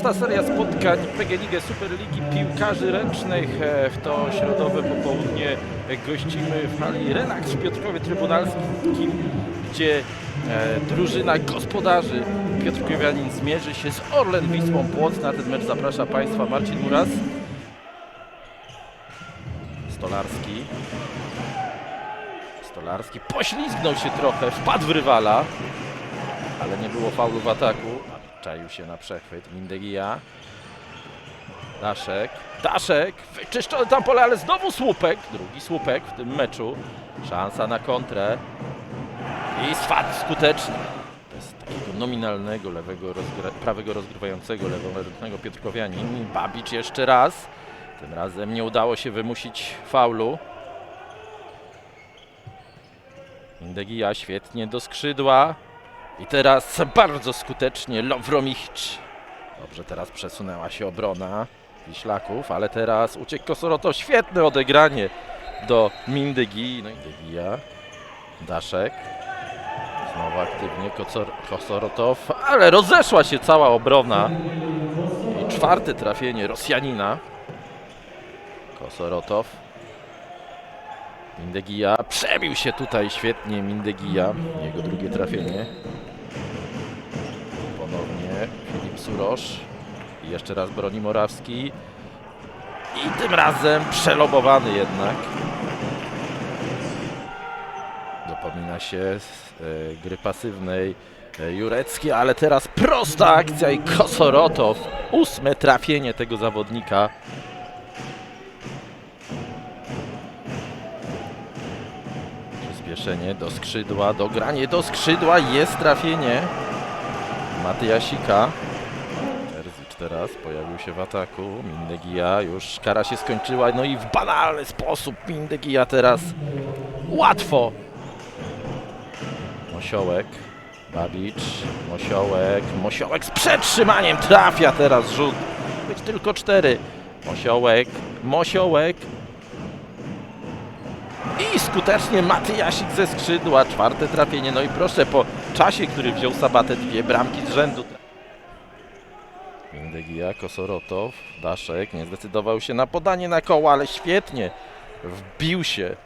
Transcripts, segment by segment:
Szósta seria spotkań PGLiga Superligi Piłkarzy Ręcznych. E, W to środowe popołudnie gościmy w hali Relax w Piotrkowie Trybunalskim, gdzie e, drużyna gospodarzy Piotrkowianin zmierzy się z Orlen Wisłą Płoc. Na ten mecz zaprasza Państwa Marcin Muras. Stolarski. Stolarski poślizgnął się trochę, wpadł w rywala, ale nie było faulu w ataku. Czaił się na przechwyt. Mindegija. Daszek. Daszek. Wyczyszczony tam pole, ale znowu słupek. Drugi słupek w tym meczu. Szansa na kontrę. I swat skuteczny. Bez takiego nominalnego lewego prawego rozgrywającego leworęcznego Piotrkowianin. Babicz jeszcze raz. Tym razem nie udało się wymusić faulu. Indegija świetnie do skrzydła. I teraz bardzo skutecznie Lowromicz. Dobrze, teraz przesunęła się obrona Wiślaków, ale teraz uciekł Kosoroto. Świetne odegranie do Mindegi. No. Daszek. Znowu aktywnie Kosorotow, ale rozeszła się cała obrona. I czwarte trafienie Rosjanina. Kosorotow. Mindegija przebił się tutaj świetnie Mindegija. Jego drugie trafienie. Surosz. I jeszcze raz broni Morawski. I tym razem przelobowany jednak. Dopomina się e, gry pasywnej e, Jurecki, ale teraz prosta akcja i Kosorotow. Ósme trafienie tego zawodnika. Przyspieszenie do skrzydła, dogranie do skrzydła, jest trafienie. Matyjasika. Teraz pojawił się w ataku. Mindegija już kara się skończyła. No i w banalny sposób Mindegija teraz łatwo. Mosiołek. Babicz. Mosiołek. Mosiołek z przetrzymaniem trafia teraz rzut. Być tylko cztery. Mosiołek. Mosiołek. I skutecznie Matyjasik ze skrzydła, czwarte trafienie. No i proszę, po czasie, który wziął Sabatę, dwie bramki z rzędu. Mindegija, Kosorotow, Daszek nie zdecydował się na podanie na koło, ale świetnie wbił się.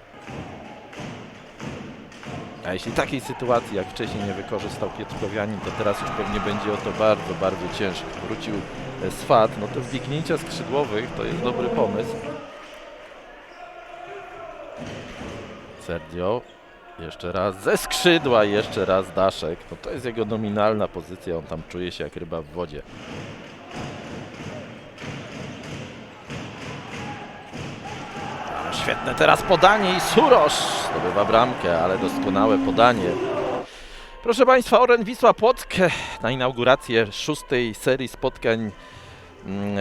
A jeśli takiej sytuacji jak wcześniej nie wykorzystał Piotrkowianin, to teraz już pewnie będzie o to bardzo, bardzo ciężko. Wrócił e, Swat, no to zbiegnięcia skrzydłowych to jest dobry pomysł. Sergio. Jeszcze raz ze skrzydła, jeszcze raz Daszek. No to jest jego nominalna pozycja, on tam czuje się jak ryba w wodzie. Świetne teraz podanie i Surosz zdobywa bramkę, ale doskonałe podanie. Proszę Państwa, Oren Wisła Płock na inaugurację szóstej serii spotkań mm,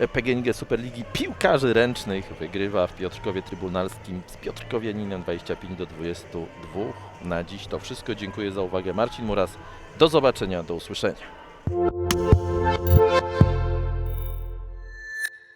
e, PGNiG Superligi Piłkarzy Ręcznych wygrywa w Piotrkowie Trybunalskim z Piotrkowianinem 25 do 22. Na dziś to wszystko. Dziękuję za uwagę. Marcin Muras. Do zobaczenia, do usłyszenia. Música